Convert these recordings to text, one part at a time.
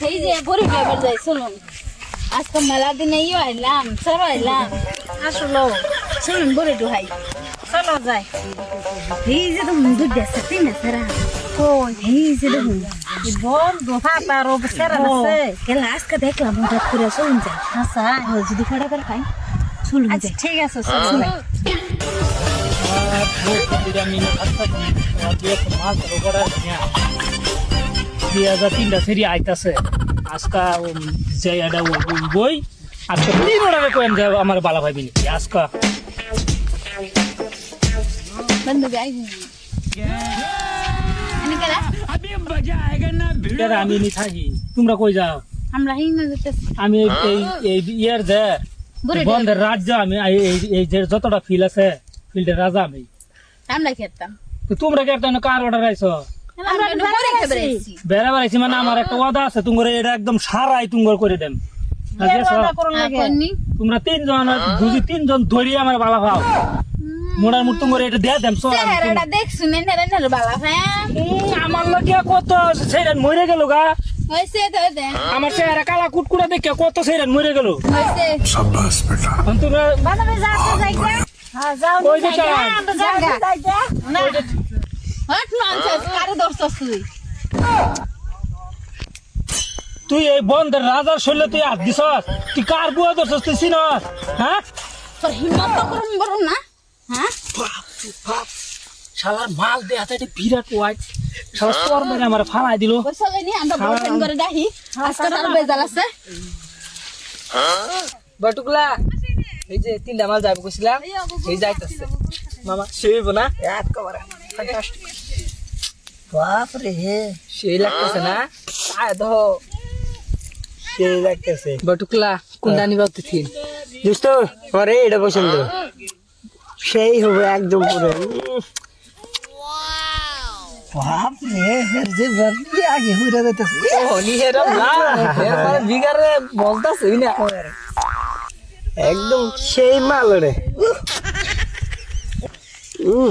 এই যে বড়ি ড্রাইভার যাই শুনুন আজকে মেলা দিনে ইয়ে আইলাম সর আইলাম আসলো শুনুন বড়ি ডুহাই চলো যাই এই যে তো মুদু দেশে তিন সেরা কই এই যে তো বল দোফা পারো সেরা আছে কেলা আজকে দেখলাম হঠাৎ করে শুনুন যাই আচ্ছা যদি ফাড়া করে খাই শুনুন ঠিক আছে শুনুন তিনটা ফেরি আইতাছে। আজকা যে এটা বই আজকে তিন টাকা কয়েন যে আমার বালা ভাই নাকি আজকা আমি নি থাকি। তোমরা কই যাও? আমরা আমি এই ইয়ার যে বন্ধের রাজ্য আমি এই- যে যতটা ফিল আছে ফিল্ডের রাজা আমি। আমরা খেতাম। তোমরা কি কার অর্ডার আইছো? বেড়া বেড়াইছি মানে আমার একটা ওয়াদা আছে তুঙ্গর এটা একদম সারাই তুঙ্গর করে দেন। হ্যাঁ, তোমরা তিনজন বুঝি তিনজন ধরি আমার বালা ভাও। মোড়ার মুখ তুঙ্গর এটা দেয়া দেন সর আমার কত সেটা মরে গেল গা। আমার কালা কত তুই? তুই এই বন্ধের রাজার শৈলে তুই হাত দিছ তুই কার বুয়া ধরছস তুই চিনস? হ্যাঁ? তোর হিম্মত তো করুন বরুন না? হ্যাঁ? শালার মাল দে হাতে একটা বিরাট ওয়াইট শালা তোর মেরে আমার ফালাই দিল। পয়সা লইনি আমরা বয়ফ্রেন্ড করে ডাহি আজকে তার বেজাল আছে। বটুকলা এই যে তিনটা মাল যাব কইছিলাম। এই যাইতেছে। মামা সেই না। বাপ রে সেই লাগতেছে না দহ সেই লাগতেছে বটুকলা কোনটা নিবা তিথি দোস্ত আমার এটা পছন্দ সেই হবে একদম পুরো উম। বাপ রে এর যে বাড়ি আগে হুইরা যাইতেছে ও নিহেরা না এরপরে বিগারে বলতাছে না একদম সেই মাল রে উম।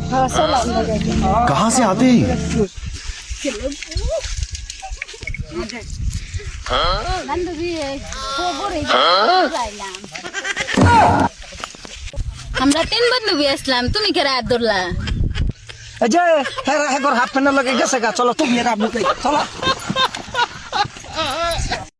হ্যাঁ চলো আমরা যাই कहाँ से आते हैं ये? বান্ধবী খবর যাইলাম আমরা তিন বান্ধবী আসলাম তুমি কে রাত ধরলা এই যে হ্যাঁ হ্যাঁ হাফ প্যান্ট লগে গেছে গা চলো তুমি এটা আপনি চলো